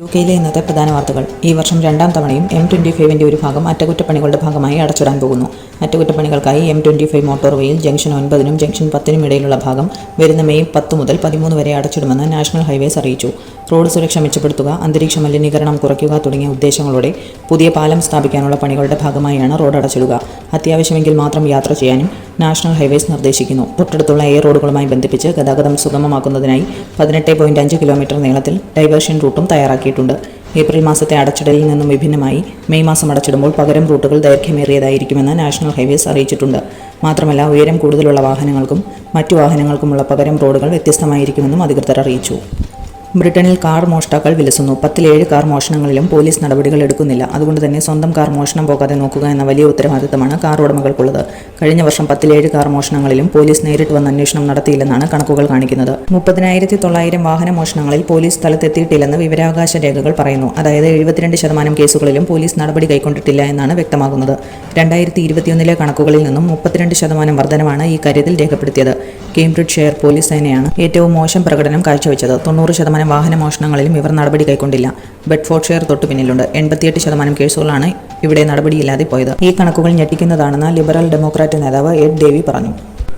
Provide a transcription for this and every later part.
U കെയിലെ ഇന്നത്തെ പ്രധാന വാർത്തകൾ. ഈ വർഷം രണ്ടാം തവണയും എം ട്വന്റി ഫൈവിന്റെ ഒരു ഭാഗം അറ്റകുറ്റപ്പണികളുടെ ഭാഗമായി അടച്ചിടാൻ പോകുന്നു. അറ്റകുറ്റപ്പണികൾക്കായി എം ട്വന്റി ഫൈവ് മോട്ടോർവേയിൽ ജംഗ്ഷൻ ഒൻപതിനും ജംഗ്ഷൻ പത്തിനും ഇടയിലുള്ള ഭാഗം വരുന്ന മെയ് പത്ത് മുതൽ പതിമൂന്ന് വരെ അടച്ചിടുമെന്ന് നാഷണൽ ഹൈവേസ് അറിയിച്ചു. റോഡ് സുരക്ഷ മെച്ചപ്പെടുത്തുക അന്തരീക്ഷ മലിനീകരണം കുറയ്ക്കുക തുടങ്ങിയ ഉദ്ദേശങ്ങളോടെ പുതിയ പാലം സ്ഥാപിക്കാനുള്ള പണികളുടെ ഭാഗമായാണ് റോഡ് അടച്ചിടുക. അത്യാവശ്യമെങ്കിൽ മാത്രം യാത്ര ചെയ്യാനും നാഷണൽ ഹൈവേസ് നിർദ്ദേശിക്കുന്നു. തൊട്ടടുത്തുള്ള എയർ റോഡുകളുമായി ബന്ധിപ്പിച്ച് ഗതാഗതം സുഗമമാക്കുന്നതിനായി പതിനെട്ട് പോയിന്റ് അഞ്ച് കിലോമീറ്റർ നീളത്തിൽ ഡൈവേർഷൻ റൂട്ടും തയ്യാറാക്കിയിട്ടുണ്ട്. ഏപ്രിൽ മാസത്തെ അടച്ചിടലിൽ നിന്നും വിഭിന്നമായി മെയ് മാസം അടച്ചിടുമ്പോൾ പകരം റൂട്ടുകൾ ദൈർഘ്യമേറിയതായിരിക്കുമെന്ന് നാഷണൽ ഹൈവേസ് അറിയിച്ചിട്ടുണ്ട്. മാത്രമല്ല ഉയരം കൂടുതലുള്ള വാഹനങ്ങൾക്കും മറ്റു വാഹനങ്ങൾക്കുമുള്ള പകരം റോഡുകൾ വ്യത്യസ്തമായിരിക്കുമെന്നും അധികൃതർ അറിയിച്ചു. ബ്രിട്ടനിൽ കാർ മോഷ്ടാക്കൾ വിലസുന്നു. പത്തിലേഴ് കാർ മോഷണങ്ങളിലും പോലീസ് നടപടികൾ എടുക്കുന്നില്ല. അതുകൊണ്ട് തന്നെ സ്വന്തം കാർ മോഷണം പോകാതെ നോക്കുക എന്ന വലിയ ഉത്തരവാദിത്തമാണ് കാർ ഉടമകൾക്കുള്ളത്. കഴിഞ്ഞ വർഷം പത്തിലേഴ് കാർ മോഷണങ്ങളിലും പോലീസ് നേരിട്ട് വന്ന് അന്വേഷണം നടത്തിയില്ലെന്നാണ് കണക്കുകൾ കാണിക്കുന്നത്. മുപ്പതിനായിരത്തി തൊള്ളായിരം വാഹന മോഷണങ്ങളിൽ പോലീസ് സ്ഥലത്തെത്തിയിട്ടില്ലെന്ന് വിവരാവകാശ രേഖകൾ പറയുന്നു. അതായത് എഴുപത്തിരണ്ട് ശതമാനം കേസുകളിലും പോലീസ് നടപടി കൈക്കൊണ്ടിട്ടില്ല എന്നാണ് വ്യക്തമാകുന്നത്. രണ്ടായിരത്തി ഇരുപത്തിയൊന്നിലെ കണക്കുകളിൽ നിന്നും മുപ്പത്തിരണ്ട് ശതമാനം വർധനമാണ് ഈ കാര്യത്തിൽ രേഖപ്പെടുത്തിയത്. കേംബ്രിഡ്ജ് ഷെയർ പോലീസ് സേനയാണ് ഏറ്റവും മോശം പ്രകടനം കാഴ്ചവെച്ചത്. തൊണ്ണൂറ് ശതമാനം വാഹന മോഷണങ്ങളിലും ഇവർ നടപടി കൈക്കൊണ്ടില്ല. ബെഡ്ഫോർഡ് ഷെയർ തൊട്ടു പിന്നിലുണ്ട്. എൺപത്തിയെട്ട് ശതമാനം കേസുകളാണ് ഇവിടെ നടപടിയില്ലാതെ പോയത്. ഈ കണക്കുകൾ ഞെട്ടിക്കുന്നതാണെന്ന് ലിബറൽ ഡെമോക്രാറ്റ് നേതാവ് എഡ് ദേവി പറഞ്ഞു.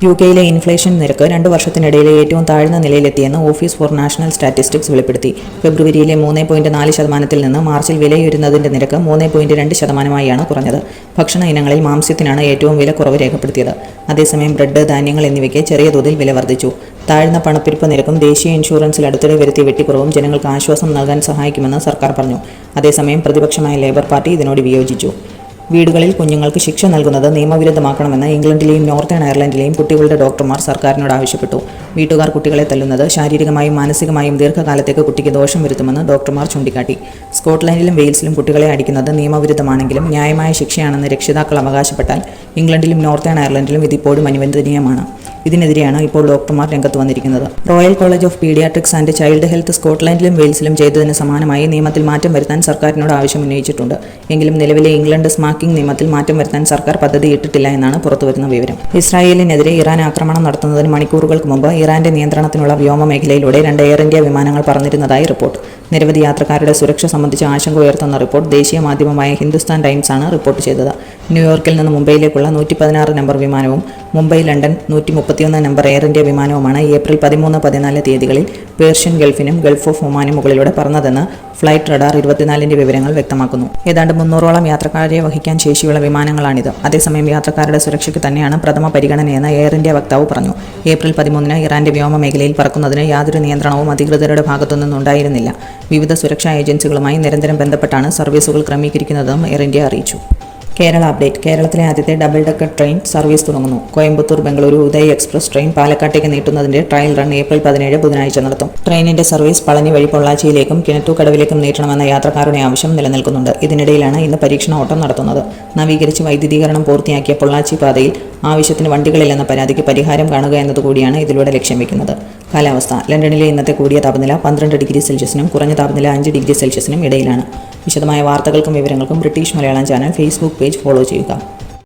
യു കെയിലെ ഇൻഫ്ലേഷൻ നിരക്ക് രണ്ട് വർഷത്തിനിടയിലെ ഏറ്റവും താഴ്ന്ന നിലയിലെത്തിയെന്ന് ഓഫീസ് ഫോർ നാഷണൽ സ്റ്റാറ്റിസ്റ്റിക്സ് വെളിപ്പെടുത്തി. ഫെബ്രുവരിയിലെ മൂന്ന് പോയിന്റ് നാല് ശതമാനത്തിൽ നിന്ന് മാർച്ചിൽ വിലയുയരുന്നതിന്റെ നിരക്ക് മൂന്ന് പോയിന്റ് രണ്ട് ശതമാനമായാണ് കുറഞ്ഞത്. ഭക്ഷണ ഇനങ്ങളിൽ മാംസ്യത്തിനാണ് ഏറ്റവും വില കുറവ് രേഖപ്പെടുത്തിയത്. അതേസമയം ബ്രെഡ് ധാന്യങ്ങൾ എന്നിവയ്ക്ക് ചെറിയ തോതിൽ വില വർദ്ധിച്ചു. താഴ്ന്ന പണപ്പെരുപ്പ് നിരക്കും ദേശീയ ഇൻഷുറൻസിൽ അടുത്തിടെ വരുത്തിയ വെട്ടിക്കുറവും ജനങ്ങൾക്ക് ആശ്വാസം നൽകാൻ സഹായിക്കുമെന്ന് സർക്കാർ പറഞ്ഞു. അതേസമയം പ്രതിപക്ഷമായ ലേബർ പാർട്ടി ഇതിനോട് വിയോജിച്ചു. വീടുകളിൽ കുഞ്ഞുങ്ങൾക്ക് ശിക്ഷ നൽകുന്നത് നിയമവിരുദ്ധമാക്കണമെന്ന് ഇംഗ്ലണ്ടിലെയും നോർത്തേൺ അയർലൻഡിലെയും കുട്ടികളുടെ ഡോക്ടർമാർ സർക്കാരിനോട് ആവശ്യപ്പെട്ടു. വീട്ടുകാർ കുട്ടികളെ തല്ലുന്നത് ശാരീരികമായും മാനസികമായും ദീർഘകാലത്തേക്ക് കുട്ടിക്ക് ദോഷം വരുത്തുമെന്ന് ഡോക്ടർമാർ ചൂണ്ടിക്കാട്ടി. സ്കോട്ട്ലൻഡിലും വെയിൽസിലും കുട്ടികളെ അടിക്കുന്നത് നിയമവിരുദ്ധമാണെങ്കിലും ന്യായമായ ശിക്ഷയാണെന്ന് രക്ഷിതാക്കൾ അവകാശപ്പെട്ടാൽ ഇംഗ്ലണ്ടിലും നോർത്തേൺ അയർലൻഡിലും ഇതിപ്പോഴും അനുവദനീയമാണ് ഇതിനെതിരെയാണ് ഇപ്പോൾ ഡോക്ടർമാർ രംഗത്ത് വന്നിരിക്കുന്നത്. Royal College of Paediatrics and Child Health സ്കോട്ട്ലൻഡിലും വെയിൽസിലും ചെയ്തതിന് സമാനമായി നിയമത്തിൽ മാറ്റം വരുത്താൻ സർക്കാരിനോട് ആവശ്യം ഉന്നയിച്ചിട്ടുണ്ട് എങ്കിലും നിലവിലെ ഇംഗ്ലണ്ട് സ്മാക്കിംഗ് നിയമത്തിൽ മാറ്റം വരുത്താൻ സർക്കാർ പദ്ധതി ഇട്ടിട്ടില്ല എന്നാണ് പുറത്തുവരുന്ന വിവരം. ഇസ്രായേലിനെതിരെ ഇറാൻ ആക്രമണം നടത്തുന്നതിന് മണിക്കൂറുകൾക്ക് മുമ്പ് ഇറാന്റെ നിയന്ത്രണത്തിനുള്ള വ്യോമ മേഖലയിലൂടെ രണ്ട് എയർ ഇന്ത്യ വിമാനങ്ങൾ പറന്നിരുന്നതായി റിപ്പോർട്ട്. നിരവധി യാത്രക്കാരുടെ സുരക്ഷ സംബന്ധിച്ച് ആശങ്ക ഉയർത്തുന്ന റിപ്പോർട്ട് ദേശീയ മാധ്യമമായ ഹിന്ദുസ്ഥാൻ ടൈംസ് ആണ് റിപ്പോർട്ട് ചെയ്തത്. ന്യൂയോർക്കിൽ നിന്ന് മുംബൈയിലേക്കുള്ള നൂറ്റി പതിനാറ് നമ്പർ വിമാനവും മുംബൈ ലണ്ടൻ നൂറ്റി മുപ്പത്തിയൊന്ന് നമ്പർ എയർ ഇന്ത്യ വിമാനവുമാണ് ഏപ്രിൽ പതിമൂന്ന് പതിനാല് തീയതികളിൽ പേർഷ്യൻ ഗൾഫിനും ഗൾഫ് ഓഫ് ഒമാനും മുകളിലൂടെ പറന്നതെന്ന് ഫ്ലൈറ്റ് റഡാർ ഇരുപത്തിനാലിന്റെ വിവരങ്ങൾ വ്യക്തമാക്കുന്നു. ഏതാണ്ട് മുന്നൂറോളം യാത്രക്കാരെ വഹിക്കാൻ ശേഷിയുള്ള വിമാനങ്ങളാണിത്. അതേസമയം യാത്രക്കാരുടെ സുരക്ഷയ്ക്ക് തന്നെയാണ് പ്രഥമ പരിഗണനയെന്ന് എയർ ഇന്ത്യ വക്താവ് പറഞ്ഞു. ഏപ്രിൽ പതിമൂന്നിന് ഇറാന്റെ വ്യോമ മേഖലയിൽ പറക്കുന്നതിന് യാതൊരു നിയന്ത്രണവും അധികൃതരുടെ ഭാഗത്തുനിന്നുണ്ടായിരുന്നില്ല. വിവിധ സുരക്ഷാ ഏജൻസികളുമായി നിരന്തരം ബന്ധപ്പെട്ടാണ് സർവീസുകൾ ക്രമീകരിക്കുന്നതെന്നും എയർ ഇന്ത്യ അറിയിച്ചു. കേരള അപ്ഡേറ്റ് കേരളത്തിലെ ആദ്യത്തെ ഡബിൾ ഡക്കർ ട്രെയിൻ സർവീസ് തുടങ്ങുന്നു. കോയമ്പത്തൂർ ബംഗളൂരു ഉദയ് എക്സ്പ്രസ് ട്രെയിൻ പാലക്കാട്ടേക്ക് നീട്ടുന്നതിന്റെ ട്രയൽ റൺ ഏപ്രിൽ പതിനേഴ് ബുധനാഴ്ച നടത്തും. ട്രെയിനിന്റെ സർവീസ് പളനി വഴി പൊള്ളാച്ചിയിലേക്കും കിണറ്റൂക്കടവിലേക്കും നീട്ടണമെന്ന യാത്രക്കാരുടെ ആവശ്യം നിലനിൽക്കുന്നുണ്ട്. ഇതിനിടയിലാണ് ഇന്ന് പരീക്ഷണ ഓട്ടം നടത്തുന്നത്. നവീകരിച്ച് വൈദ്യുതീകരണം പൂർത്തിയാക്കിയ പൊള്ളാച്ചി പാതയിൽ ആവശ്യത്തിന് വണ്ടികളില്ലെന്ന പരാതിക്ക് പരിഹാരം കാണുക എന്നതുകൂടിയാണ് ഇതിലൂടെ ലക്ഷ്യം വെക്കുന്നത്. കാലാവസ്ഥ. ലണ്ടനിലെ ഇന്നത്തെ കൂടിയ താപനില പന്ത്രണ്ട് ഡിഗ്രി സെൽഷ്യസിനും കുറഞ്ഞ താപനില അഞ്ച് ഡിഗ്രി സെൽഷ്യസിനും ഇടയിലാണ്. വിശദമായ വാർത്തകൾക്കും വിവരങ്ങൾക്കും British Malayalam channel Facebook page follow ചെയ്യുക.